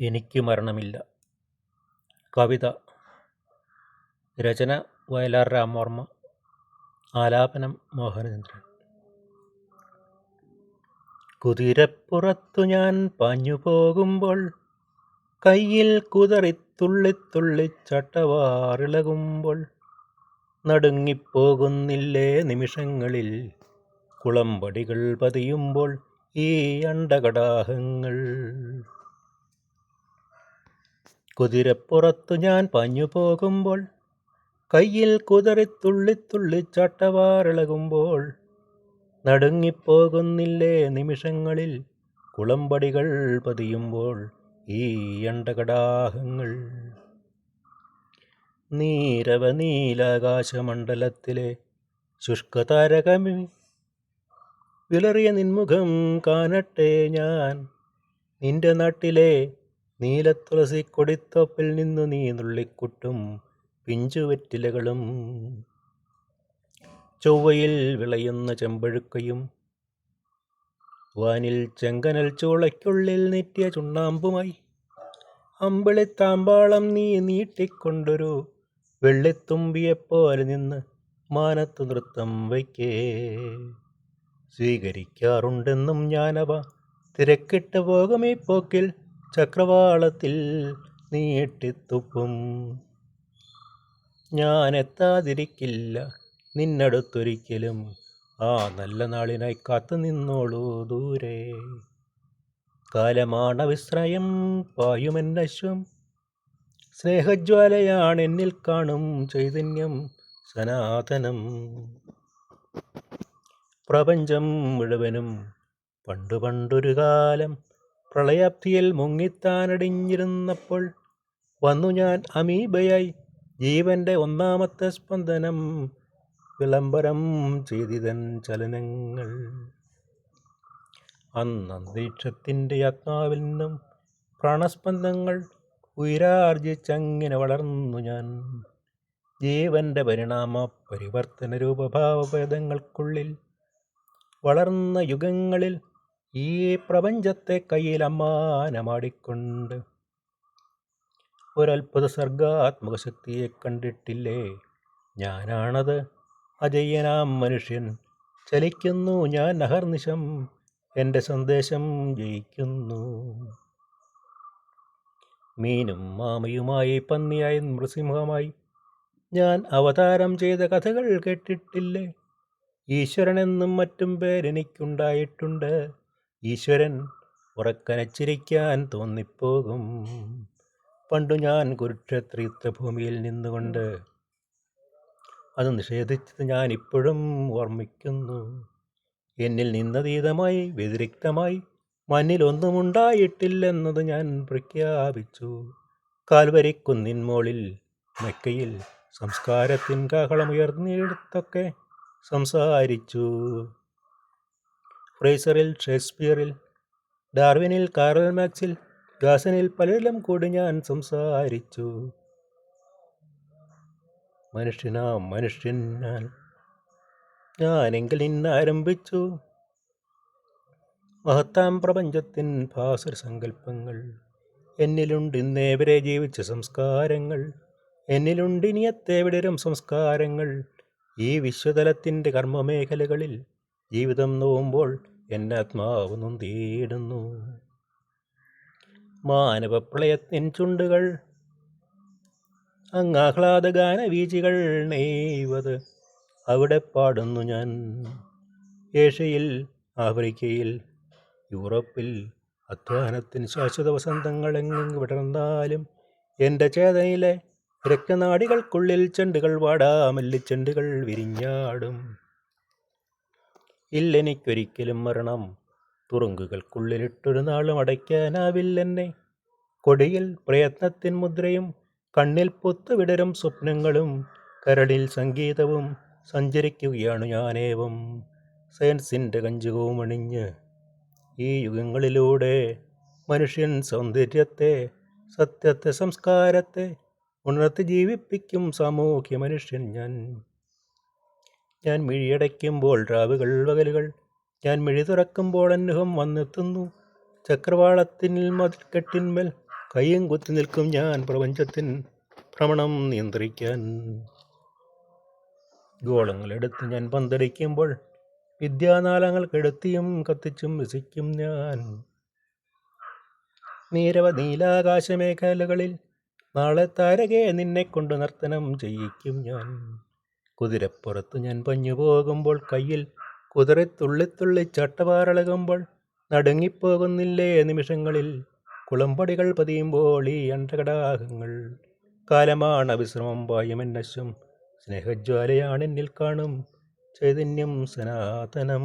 എനിക്ക് മരണമില്ല. കവിത രചന വയലാർ രാമവർമ്മ ആലാപനം മോഹനചന്ദ്രൻ. കുതിരപ്പുറത്തു ഞാൻ പഞ്ഞു പോകുമ്പോൾ കയ്യിൽ കുതറിത്തുള്ളിത്തുള്ളി ചട്ടവാറിളകുമ്പോൾ നടുങ്ങിപ്പോകുന്നില്ലേ നിമിഷങ്ങളിൽ കുളമ്പടികൾ പതിയുമ്പോൾ ഈ അണ്ടകടാഹങ്ങൾ. കുതിരപ്പുറത്തു ഞാൻ പഞ്ഞു പോകുമ്പോൾ കയ്യിൽ കുതറിത്തുള്ളിത്തുള്ളി ചട്ടവാറിളകുമ്പോൾ നടുങ്ങിപ്പോകുന്നില്ലേ നിമിഷങ്ങളിൽ കുളമ്പടികൾ പതിയുമ്പോൾ ഈ അണ്ടകടാഹങ്ങൾ നീരവ നീലാകാശമണ്ഡലത്തിലെ ശുഷ്കതാരകമി വിളറിയ നിൻമുഖം കാണട്ടെ ഞാൻ. നിന്റെ നാട്ടിലെ നീലത്തുളസി കൊടിത്തോപ്പിൽ നിന്നു നീ നുള്ളിക്കുട്ടും പിഞ്ചുവെറ്റിലകളും. ചൊവ്വയിൽ വിളയുന്ന ചെമ്പഴുക്കയും വാനിൽ ചെങ്കനൽ ചൂളയ്ക്കുള്ളിൽ നീട്ടിയ ചുണ്ണാമ്പുമായി. അമ്പിളിത്താമ്പാളം നീ നീട്ടിക്കൊണ്ടൊരു വെള്ളിത്തുമ്പിയെപ്പോലെ നിന്ന് മാനത്തു നൃത്തം വയ്ക്കേ. സ്വീകരിക്കാറുണ്ടെന്നും ഞാനവ തിരക്കിട്ട് പോകും ഈ പോക്കിൽ. ചക്രവാളത്തിൽ നീട്ടിത്തുപ്പും. ഞാൻ എത്താതിരിക്കില്ല നിന്നടുത്തൊരിക്കലും. ആ നല്ല നാളിനായി കാത്തു നിന്നോളൂ ദൂരെ. കാലമാണ വിശ്രയം പായുമെന്നശ്വം സ്നേഹജ്വാലയാണ് എന്നിൽ കാണും ചൈതന്യം സനാതനം. പ്രപഞ്ചം മുഴുവനും പണ്ടു പണ്ടൊരു കാലം പ്രളയാബ്ധിയിൽ മുങ്ങിത്താനടിഞ്ഞിരുന്നപ്പോൾ വന്നു ഞാൻ അമീബയായി. ജീവന്റെ ഒന്നാമത്തെ സ്പന്ദനം വിളംബരം ചെയ്തിതൻ ചലനങ്ങൾ. അന്ന് അന്തരീക്ഷത്തിന്റെ ആത്മാവിൽ നിന്നും പ്രാണസ്പന്ദങ്ങൾ ഉയരാർജിച്ചങ്ങനെ വളർന്നു ഞാൻ. ജീവന്റെ പരിണാമ പരിവർത്തന രൂപഭാവഭേദങ്ങൾക്കുള്ളിൽ വളർന്ന യുഗങ്ങളിൽ ഈ പ്രപഞ്ചത്തെ കയ്യിൽ അമ്മാനമാടിക്കൊണ്ട്. ഒരത്ഭുത സർഗാത്മക ശക്തിയെ കണ്ടിട്ടില്ലേ? ഞാനാണത്. അജയ്യനാം മനുഷ്യൻ. ചലിക്കുന്നു ഞാൻ അഹർനിശം. എന്റെ സന്ദേശം ജയിക്കുന്നു. മീനും മാമയുമായി പന്നിയായി നൃസിംഹമായി. ഞാൻ അവതാരം ചെയ്ത കഥകൾ കേട്ടിട്ടില്ലേ? ഈശ്വരനെന്നും മറ്റും പേരെനിക്കുണ്ടായിട്ടുണ്ട്. ഈശ്വരൻ ഉറക്കനച്ചിരിക്കാൻ തോന്നിപ്പോകും. പണ്ടു ഞാൻ കുരുക്ഷേത്ര ഭൂമിയിൽ നിന്നുകൊണ്ട് അത് നിഷേധിച്ചത് ഞാൻ ഇപ്പോഴും ഓർമ്മിക്കുന്നു. എന്നിൽ നിന്നതീതമായി വ്യതിരിക്തമായി മണ്ണിലൊന്നുമുണ്ടായിട്ടില്ലെന്നത് ഞാൻ പ്രഖ്യാപിച്ചു. കാൽവരിക്കുന്നിൻ മോളിൽ മെക്കയിൽ സംസ്കാരത്തിൻ കാഹളമുയർന്നിടത്തൊക്കെ സംസാരിച്ചു. ഫ്രേസറിൽ ഷേക്സ്പിയറിൽ ഡാർവിനിൽ കാറൽ മാക്സിൽ ഗാസനിൽ പലരിലും കൂടി ഞാൻ സംസാരിച്ചു. മനുഷ്യനാ മനുഷ്യൻ ഞാൻ. ഞാനെങ്കിൽ ഇന്നാരംഭിച്ചു മഹത്താം പ്രപഞ്ചത്തിൻ ഭാസുര സങ്കല്പങ്ങൾ. എന്നിലുണ്ട് ഇന്നേവരെ ജീവിച്ച സംസ്കാരങ്ങൾ. എന്നിലുണ്ട് ഇനിയത്തേവിടരും സംസ്കാരങ്ങൾ. ഈ വിശ്വതലത്തിന്റെ കർമ്മമേഖലകളിൽ ജീവിതം നോവുമ്പോൾ എന്റെ ആത്മാവ് നൊന്തേടുന്നു മാനവപ്രളയത്തിൻ ചുണ്ടുകൾ അങ്ങാഹ്ലാദ ഗാനവീചികൾ നെയ്വത് അവിടെ പാടുന്നു ഞാൻ. ഏഷ്യയിൽ ആഫ്രിക്കയിൽ യൂറോപ്പിൽ അധ്വാനത്തിന് ശാശ്വത വസന്തങ്ങൾ എങ്ങും വിടർന്നാലും എന്റെ ചേതനയിലെ രക്തനാടികൾക്കുള്ളിൽ ചെണ്ടുകൾ വാടാമല്ലി ചെണ്ടുകൾ വിരിഞ്ഞാടും. ഇല്ലെനിക്കൊരിക്കലും മരണം. തുറുങ്കുകൾക്കുള്ളിലിട്ടൊരു നാളും അടയ്ക്കാനാവില്ലെന്നെ. കൊടിയിൽ പ്രയത്നത്തിൻ മുദ്രയും കണ്ണിൽ പൊത്തുവിടരും സ്വപ്നങ്ങളും കരടിൽ സംഗീതവും സഞ്ചരിക്കുകയാണ് ഞാനേവം. സയൻസിന്റെ കഞ്ചുകവും അണിഞ്ഞ് ഈ യുഗങ്ങളിലൂടെ മനുഷ്യൻ സൗന്ദര്യത്തെ സത്യത്തെ സംസ്കാരത്തെ ഉണർത്തി ജീവിപ്പിക്കും സാമൂഹ്യ മനുഷ്യൻ ഞാൻ. ഞാൻ മിഴിയടയ്ക്കുമ്പോൾ രാവുകൾ പകലുകൾ. ഞാൻ മിഴി തുറക്കുമ്പോൾ അനുഹം വന്നെത്തുന്നു. ചക്രവാളത്തിൽ മതിൽക്കെട്ടിന്മേൽ കയ്യും കുത്തി നിൽക്കും ഞാൻ പ്രപഞ്ചത്തിൻ ഭ്രമണം നിയന്ത്രിക്കാൻ. ഗോളങ്ങളെടുത്ത് ഞാൻ പന്തടിക്കുമ്പോൾ വിദ്യാനാലങ്ങൾ കെടുത്തിയും കത്തിച്ചും രസിക്കും ഞാൻ. നീരവ നീലാകാശമേഖലകളിൽ നാളെ താരകെ നിന്നെ കൊണ്ട് നർത്തനം ചെയ്യിക്കും ഞാൻ. കുതിരപ്പുറത്ത് ഞാൻ പഞ്ഞു പോകുമ്പോൾ കയ്യിൽ കുതിര തുള്ളിത്തുള്ളി ചട്ടവാറളകുമ്പോൾ നടുങ്ങിപ്പോകുന്നില്ലേ നിമിഷങ്ങളിൽ. കുളമ്പടികൾ പതിയുമ്പോൾ ഈ അണ്ടകടാഹങ്ങൾ. കാലമാണ് വിശ്രമം പായുമെന്നശം സ്നേഹജ്വാലയാണെന്നിൽ കാണും. ചൈതന്യം സനാതനം.